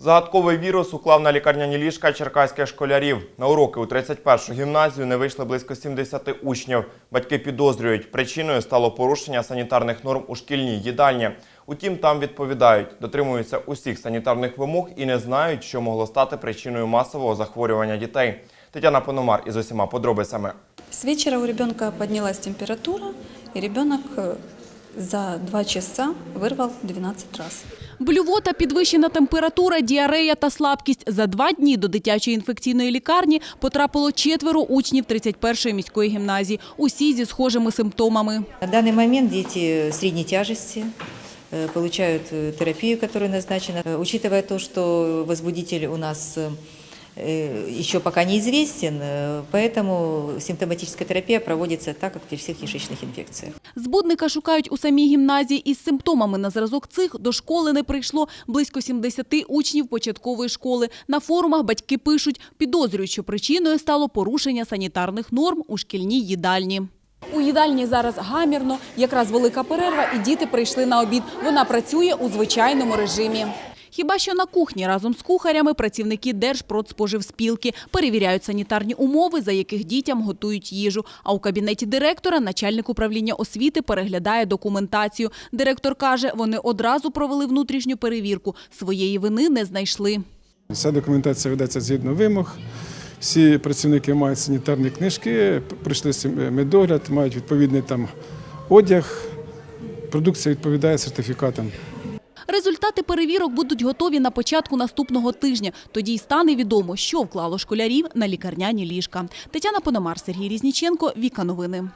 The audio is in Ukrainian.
Загадковий вірус уклав на лікарняні ліжка черкаських школярів. На уроки у 31-шу гімназію не вийшли близько 70 учнів. Батьки підозрюють, причиною стало порушення санітарних норм у шкільній їдальні. Утім, там відповідають, дотримуються усіх санітарних вимог і не знають, що могло стати причиною масового захворювання дітей. Тетяна Пономар із усіма подробицями. С вечера у ребенка поднялась температура, ребенок э, за два часа вырвал 12 раз. Блювота, підвищена температура, діарея та слабкість. За два дні до дитячої інфекційної лікарні потрапило четверо учнів 31-ї міської гімназії. Усі зі схожими симптомами. На данный момент дети средней тяжести э, получают э, терапию, которая назначена. Э, Учитывая то, что возбудитель у нас э, еще пока неизвестен, э, поэтому симптоматическая терапия проводится так, как при всех кишечных инфекциях. Збудника шукають у самій гімназії. Із симптомами на зразок цих до школи не прийшло близько 70 учнів початкової школи. На форумах батьки пишуть, підозрюють, що причиною стало порушення санітарних норм у шкільній їдальні. У їдальні зараз гамірно, якраз велика перерва, і діти прийшли на обід. Вона працює у звичайному режимі. Хіба що на кухні разом з кухарями працівники Держпродспоживспілки перевіряють санітарні умови, за яких дітям готують їжу. А у кабінеті директора начальник управління освіти переглядає документацію. Директор каже, вони одразу провели внутрішню перевірку. Своєї вини не знайшли. Вся документація ведеться згідно вимог. Всі працівники мають санітарні книжки, пройшли медогляд, мають відповідний там одяг. Продукція відповідає сертифікатам. Результати перевірок будуть готові на початку наступного тижня. Тоді й стане відомо, що вклало школярів на лікарняні ліжка. Тетяна Пономар, Сергій Різніченко, Віка Новини.